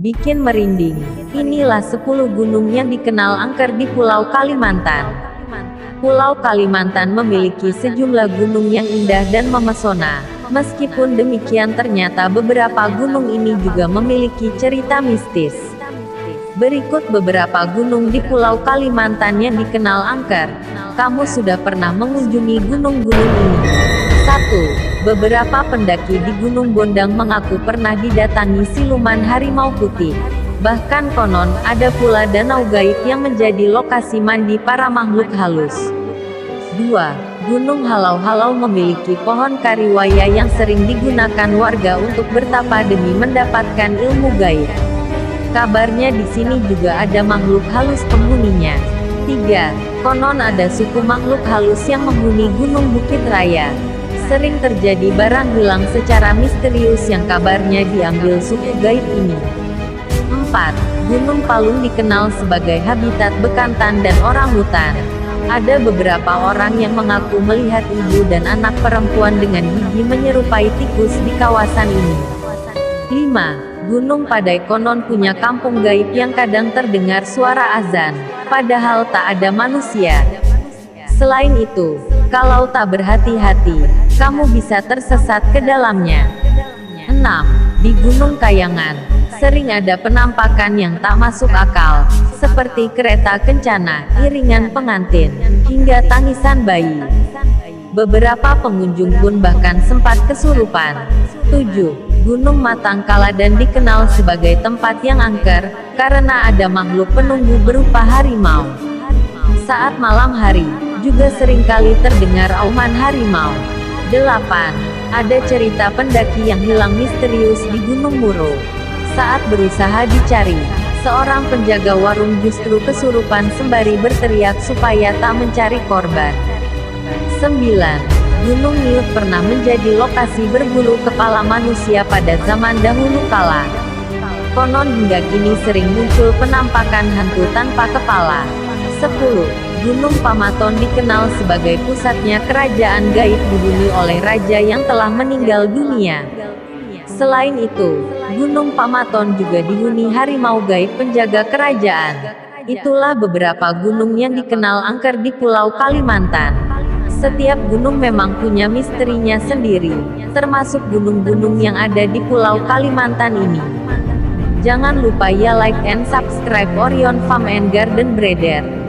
Bikin merinding. Inilah 10 gunung yang dikenal angker di Pulau Kalimantan. Pulau Kalimantan memiliki sejumlah gunung yang indah dan memesona. Meskipun demikian ternyata beberapa gunung ini juga memiliki cerita mistis. Berikut beberapa gunung di Pulau Kalimantan yang dikenal angker. Kamu sudah pernah mengunjungi gunung-gunung ini? 1. Beberapa pendaki di Gunung Bondang mengaku pernah didatangi siluman harimau putih. Bahkan konon, ada pula danau gaib yang menjadi lokasi mandi para makhluk halus. 2. Gunung Halau-Halau memiliki pohon kariwaya yang sering digunakan warga untuk bertapa demi mendapatkan ilmu gaib. Kabarnya di sini juga ada makhluk halus penghuninya. 3. Konon ada suku makhluk halus yang menghuni Gunung Bukit Raya. Sering terjadi barang hilang secara misterius yang kabarnya diambil suku gaib ini. 4. Gunung Palung dikenal sebagai habitat bekantan dan orang hutan. Ada beberapa orang yang mengaku melihat ibu dan anak perempuan dengan gigi menyerupai tikus di kawasan ini. 5. Gunung Padai konon punya kampung gaib yang kadang terdengar suara azan, padahal tak ada manusia. Selain itu, kalau tak berhati-hati, kamu bisa tersesat ke dalamnya. 6. Di Gunung Kayangan, sering ada penampakan yang tak masuk akal, seperti kereta kencana, iringan pengantin, hingga tangisan bayi. Beberapa pengunjung pun bahkan sempat kesurupan. 7. Gunung Matangkala dan dikenal sebagai tempat yang angker, karena ada makhluk penunggu berupa harimau. Saat malam hari, juga sering kali terdengar auman harimau. 8. Ada cerita pendaki yang hilang misterius di Gunung Muro. Saat berusaha dicari, seorang penjaga warung justru kesurupan sembari berteriak supaya tak mencari korban. 9. Gunung Niut pernah menjadi lokasi berbulu kepala manusia pada zaman dahulu kala. Konon hingga kini sering muncul penampakan hantu tanpa kepala. 10. Gunung Pamaton dikenal sebagai pusatnya kerajaan gaib dihuni oleh raja yang telah meninggal dunia. Selain itu, Gunung Pamaton juga dihuni harimau gaib penjaga kerajaan. Itulah beberapa gunung yang dikenal angker di Pulau Kalimantan. Setiap gunung memang punya misterinya sendiri, termasuk gunung-gunung yang ada di Pulau Kalimantan ini. Jangan lupa ya like and subscribe Orion Farm and Garden Breeder.